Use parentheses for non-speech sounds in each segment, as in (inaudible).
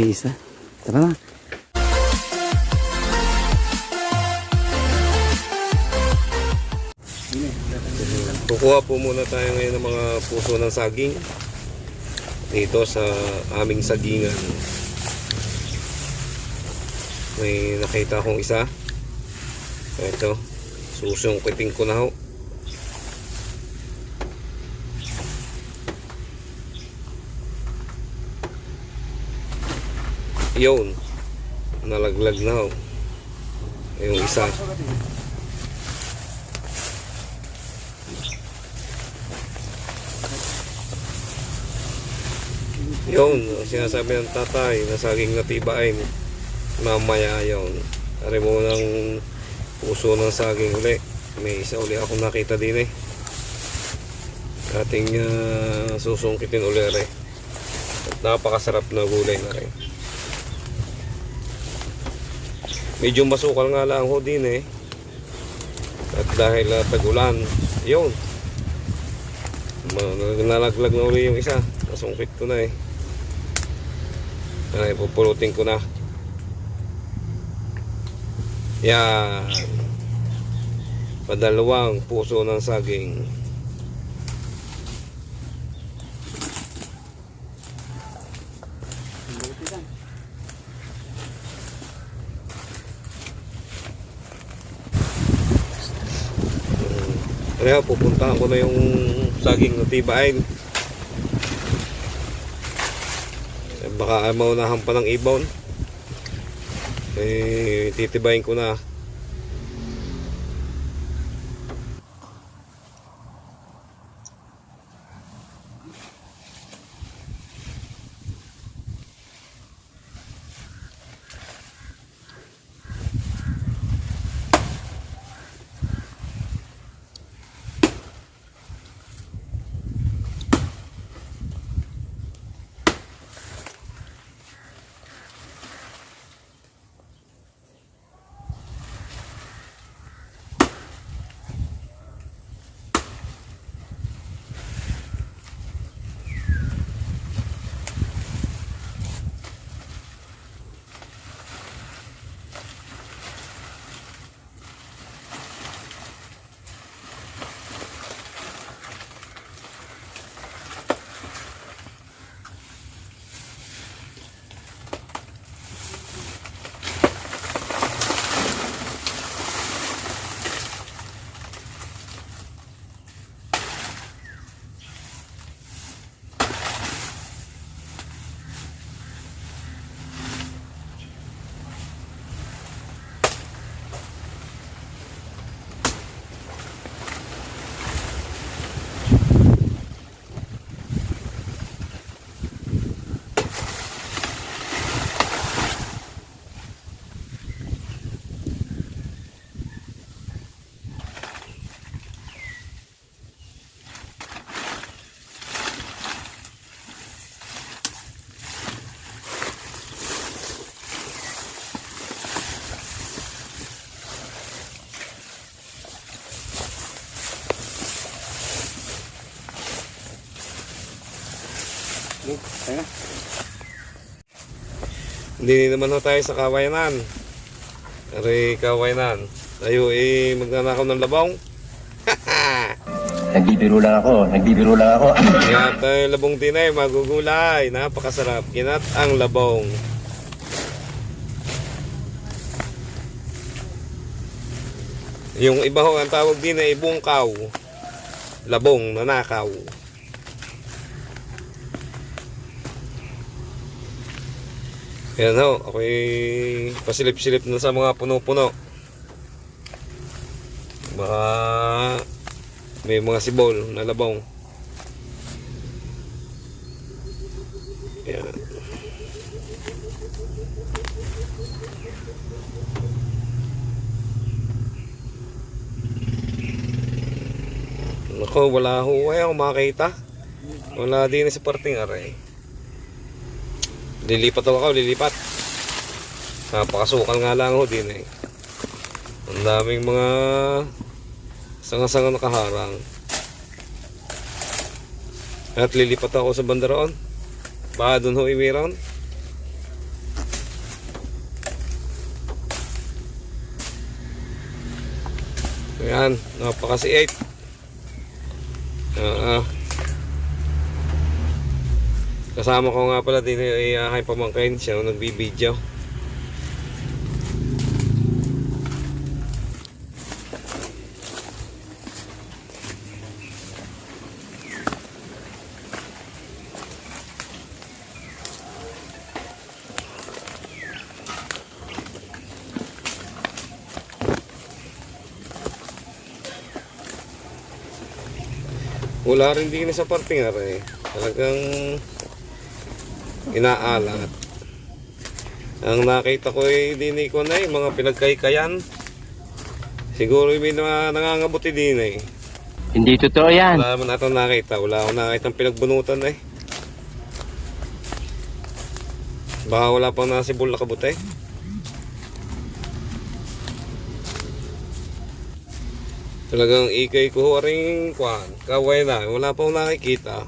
May isa. Tara na. Kukuha po muna tayo ngayon ng mga puso ng saging dito sa aming sagingan. May nakita akong isa. Ito. Susungkitin ko na ho. Yun. Nalaglag na ho. Yung isa. Yun, sinasabi ng tatay na saging natibain. Mamaya yun. Ari mo ng puso ng saging uli. May isa uli ako nakita din eh. Ating uh, susungkitin uli rin. Napakasarap na gulay na rin. Medyo masukal nga lang ho din eh. At dahil uh, tag-ulan, yun. Nalaglag na uli yung isa. Nasungkit ko na eh. Ay, pupulutin ko na. Yan. Padalawang puso ng saging. Kaya pupuntahan ko na yung saging na tibain. Eh, Baka maunahan pa ng ibon. Eh, titibayin ko na. Hindi naman ho tayo sa kawayanan. Ari kawayanan. Tayo eh magnanakaw ng labong. (laughs) Nagbibiro lang ako, nagbibiro lang ako. Kaya tayo labong tinay, magugulay. Napakasarap. Kinat ang labong. Yung iba ho, ang tawag din ay bungkaw. Labong, nanakaw. Yan ho, ako'y pasilip-silip na sa mga puno-puno. Baka may mga sibol na labong. Yan. Nako, wala ho eh ako makita. Wala din sa parting aray. Lilipat ako ako, lilipat. Napakasukal nga lang ho din eh. Ang daming mga sanga-sanga nakaharang. At lilipat ako sa banda roon. Baka doon ho iwi roon. Ayan, napakasi 8. Oo. Uh ah, -uh. Ah. Kasama ko nga pala din ay uh, aking pamangkin siya nung nagbibideo. Wala rin din sa parte nga rin. Talagang inaalat. Ang nakita ko ay din ko na eh, mga pinagkaykayan. Siguro may mga nangangabuti din eh. Hindi totoo yan. Wala naman natin nakita. Wala akong nakita ng pinagbunutan eh. Baka wala pang nasibol na kabuti. Talagang ikay ko ring kwan. Kaway na. Wala pa akong nakikita.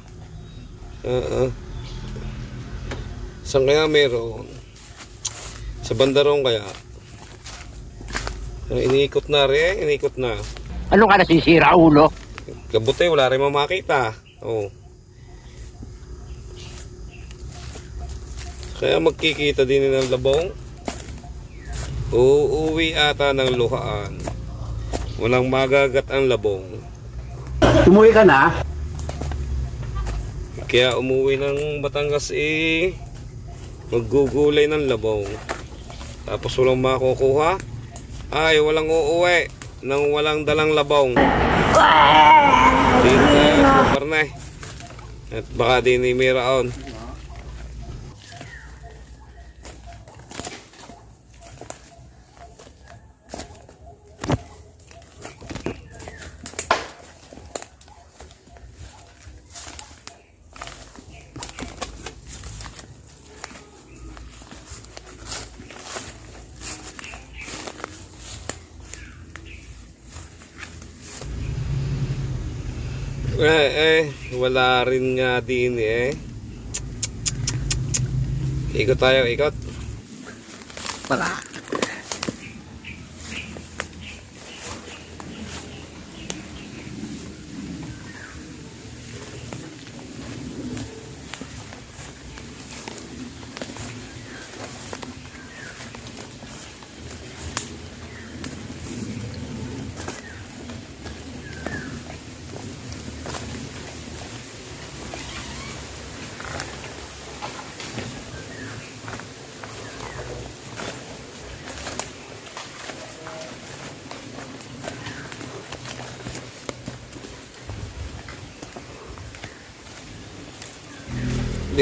Oo. Saan kaya meron? Sa bandarong kaya? Iniikot na rin. Iniikot na. Ano ka nasisira, ulo? Kabuti, wala rin mamakita. Oh. Kaya magkikita din ng labong. Uuwi ata ng luhaan. Walang magagat ang labong. Umuwi ka na? Kaya umuwi ng Batangas eh. Maggugulay ng labong. Tapos walang makukuha. Ay, walang uuwi. Nang walang dalang labong. Dito na eh. At baka din ni Miraon. Eh, eh, wala rin nga din eh. Ikot tayo, ikot. Wala.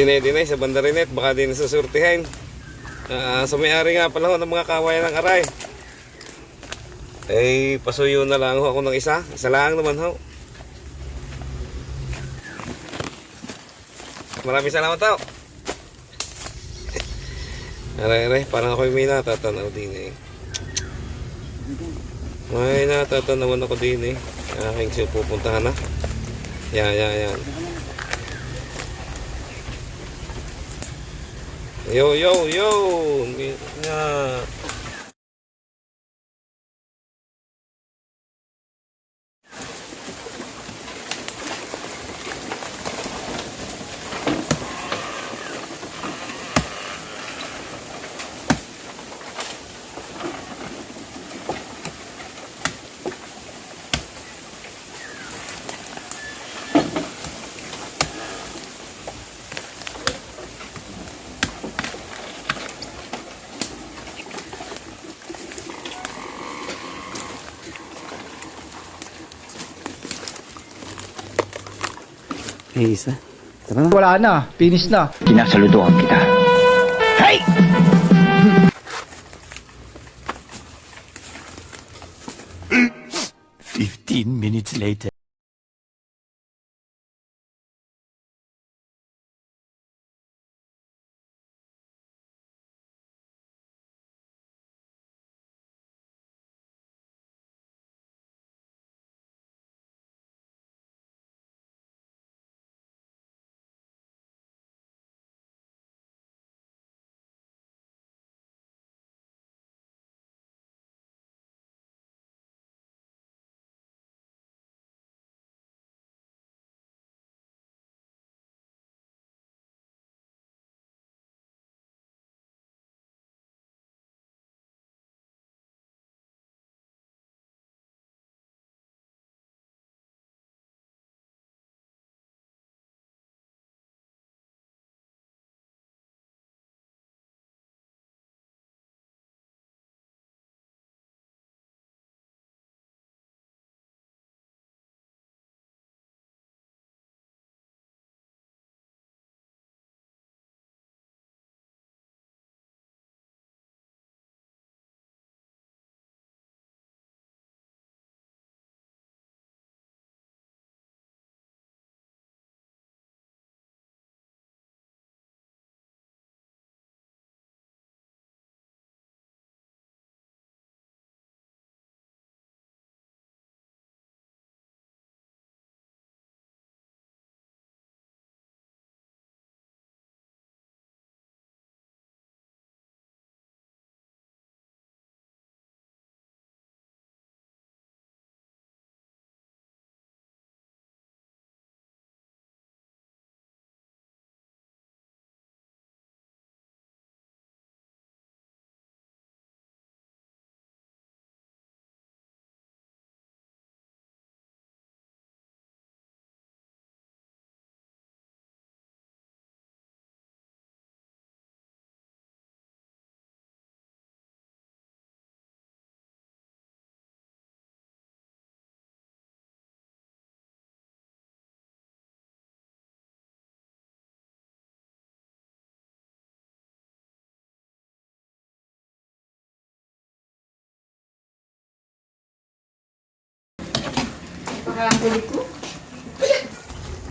Dinay-dinay sa bandarinet, baka din susurtihin. Ah, sa may-ari nga pala ho ng mga kawayan ng aray. Eh, pasuyo na lang ho ako ng isa. Isa lang naman ho. Maraming salamat ho. (laughs) Aray, aray, parang ako may natatanaw din eh. May natatanawan ako din eh. Aking siya pupuntahan na. Yan, yan, yan. Yo, yo, yo! Nga. May isa. Tara na. Wala na, finish na. Kinasaludoan kita. Hey! Fifteen minutes later.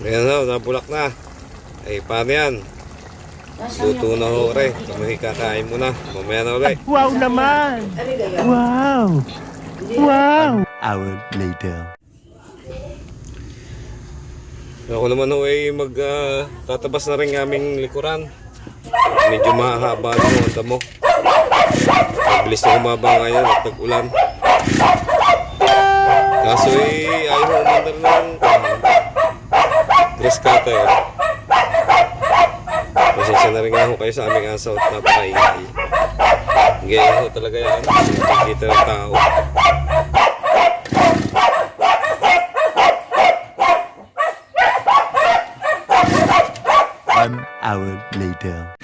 Ayan na, nabulak na. Ay, paano yan? Luto na ho, re. Tumuhi kakain mo na. Mamaya na ulit. Wow naman! Wow! Wow! Hour later. Ako naman ho ay mag ah, tatabas na rin ng aming likuran. Medyo mahaba na ang damo. Mabilis na humaba ngayon at nag-ulan. Kaso eh, ayaw ho umandar ng grass cutter. Pasensya na rin nga ho kayo sa aming asaw at napakaingay. Ngayon ho talaga yan. Kita ng tao. One hour later.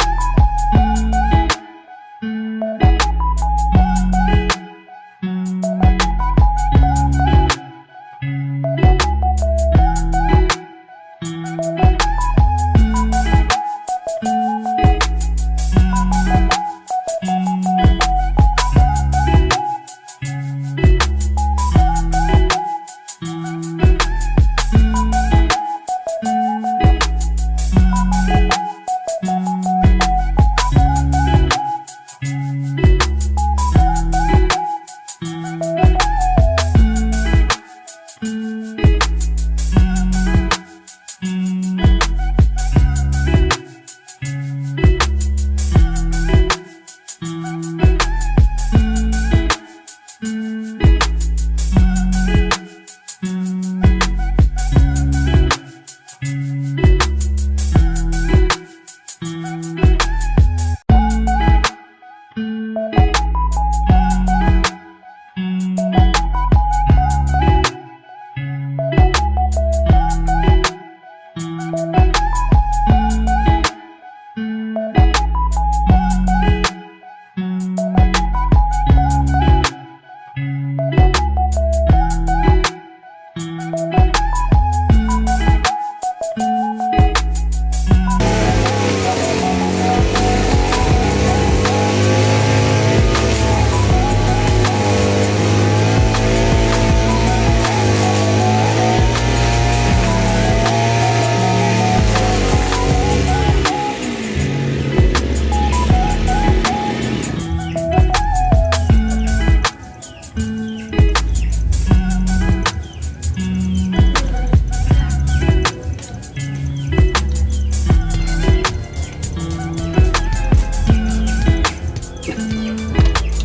Música